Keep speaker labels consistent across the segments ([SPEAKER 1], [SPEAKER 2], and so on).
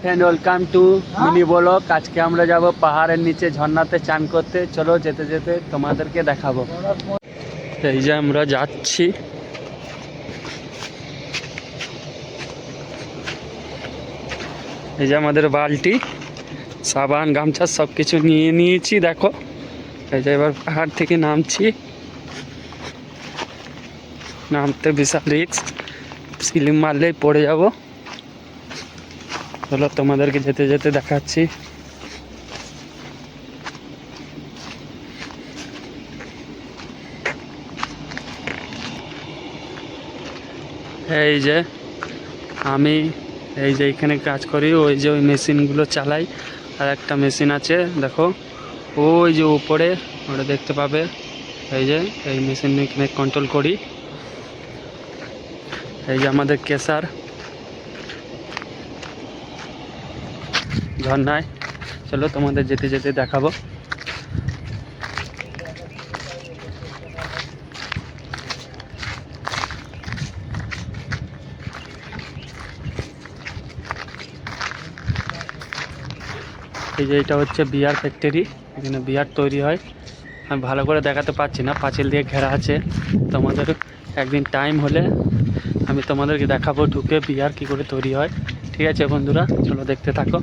[SPEAKER 1] Friend welcome to mini block আজকে আমরা যাব পাহাড়ের নিচে ঝর্ণাতে চান করতে। চলো যেতে যেতে তোমাদেরকে দেখাবো। এই যে আমরা যাচ্ছি। এই যে আমাদের বালতি, সাবান, গামছা সব কিছু নিয়ে নিয়েছি, দেখো। এই যে এবার পাহাড় থেকে নামছি। নামতে বিশাল রিক্স সিলিম মারলেই পড়ে যাব। চলো, তোমাদেরকে যেতে যেতে দেখাচ্ছি। এই যে, আমি এই যে এখানে কাজ করি, ওই যে ওই মেশিনগুলো চালাই, আর একটা মেশিন আছে, দেখো। ওই যে উপরে, ওটা দেখতে পাবে। এই যে, এই মেশিন এখানে কন্ট্রোল করি। এই যে আমাদের কেসার। ঝর্ণায়। চলো তোমাদের যেতে যেতে দেখাবো। এই যে এটা হচ্ছে বিয়ার ফ্যাক্টরি, এখানে বিয়ার তৈরি হয়। আমি ভালো করে দেখাতে পারছি না, পাঁচিল দিয়ে ঘেরা আছে। তোমাদের একদিন টাইম হলে আমি তোমাদেরকে দেখাবো ঢুকে বিয়ার কি করে তৈরি হয়। ঠিক আছে বন্ধুরা, চলো দেখতে থাকো।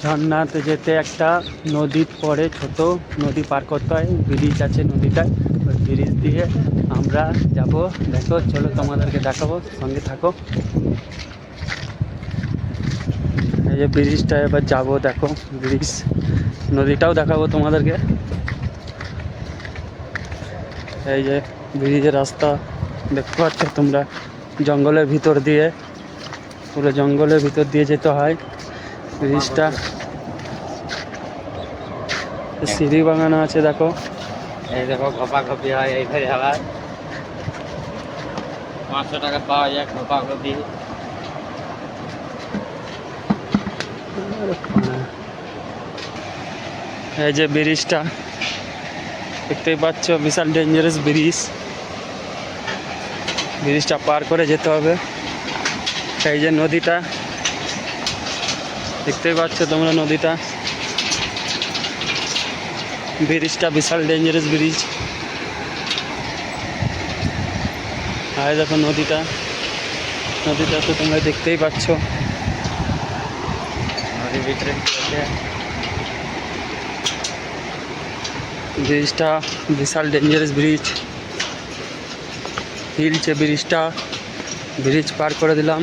[SPEAKER 1] ঝর্ণাতে যেতে একটা নদী পড়ে ছোট নদী পার করতে হয়, ব্রিজ আছে নদীটায়, ওই ব্রিজ দিয়ে আমরা যাব। দেখো, চলো তোমাদেরকে দেখাবো, সঙ্গে থাকো। এই যে ব্রিজটা এবার যাব, দেখো, ব্রিজ। নদীটাও দেখাবো তোমাদেরকে। এই যে ব্রিজের রাস্তা দেখতে পাচ্ছ তোমরা জঙ্গলের ভিতর দিয়ে পুরো জঙ্গলের ভিতর দিয়ে যেতে হয়। ব্রিজটা সিঁড়ি বাগানো আছে দেখো।
[SPEAKER 2] এই দেখো খপা খপি হয় এইখানে আবার। পাঁচশো টাকা পাওয়া যায় খপা খপি
[SPEAKER 1] এই যে ব্রিজটা দেখতেই পাচ্ছ বিশাল ডেঞ্জারাস ব্রিজ। ব্রিজটা পার করে যেতে হবে। এই যে নদীটা, দেখতেই পাচ্ছ তোমরা নদীটা। ব্রিজটা বিশাল ডেঞ্জারাস ব্রিজ আর দেখো নদীটা নদীটা তো তোমরা দেখতেই পাচ্ছ।
[SPEAKER 2] নদীর ভিতরে
[SPEAKER 1] ব্রিজটা বিশাল ডেঞ্জারাস ব্রিজ হিলছে ব্রিজটা ব্রিজ পার করে দিলাম।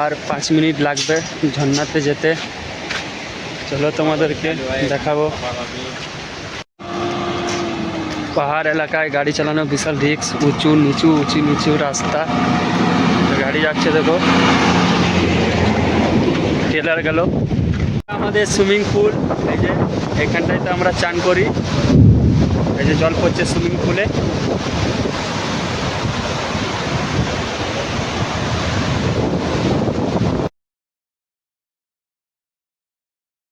[SPEAKER 1] আর পাঁচ মিনিট লাগবে ঝর্ণাতে যেতে। চলো তোমাদেরকে দেখাবো। পাহাড় এলাকায় গাড়ি চালানো বিশাল রিক্স উঁচু, নিচু উঁচু, নিচু রাস্তা। গাড়ি যাচ্ছে দেখো। ট্রেলার গেল। আমাদের সুইমিং পুল এই যে এখানটায় তো আমরা চান করি। এই যে জল পড়ছে সুইমিং পুলে